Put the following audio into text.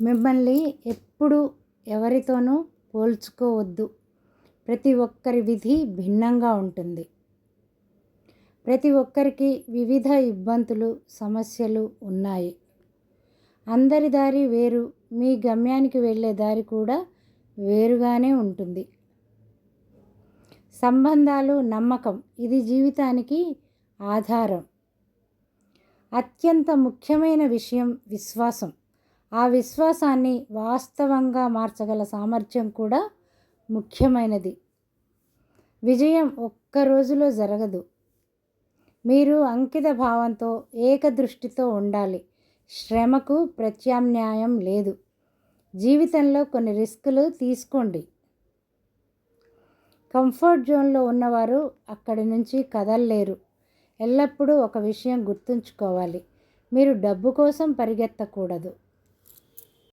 మిమ్మల్ని ఎప్పుడు ఎవరితోనూ పోల్చుకోవద్దు. ప్రతి ఒక్కరి విధి భిన్నంగా ఉంటుంది. ప్రతి ఒక్కరికి వివిధ ఇబ్బందులు సమస్యలు ఉన్నాయి. అందరి దారి వేరు మీ గమ్యానికి వెళ్ళే దారి కూడా వేరుగానే ఉంటుంది. సంబంధాలు నమ్మకం ఇది జీవితానికి ఆధారం. అత్యంత ముఖ్యమైన విషయం విశ్వాసం. ఆ విశ్వాసాన్ని వాస్తవంగా మార్చగల సామర్థ్యం కూడా ముఖ్యమైనది. విజయం ఒక్క రోజులో జరగదు. మీరు అంకిత భావంతో ఏకదృష్టితో ఉండాలి. శ్రమకు ప్రత్యామ్నాయం లేదు. జీవితంలో కొన్ని రిస్కులు తీసుకోండి. కంఫర్ట్ జోన్లో ఉన్నవారు అక్కడి నుంచి కదలలేరు. ఎల్లప్పుడూ ఒక విషయం గుర్తుంచుకోవాలి. మీరు డబ్బు కోసం పరిగెత్తకూడదు.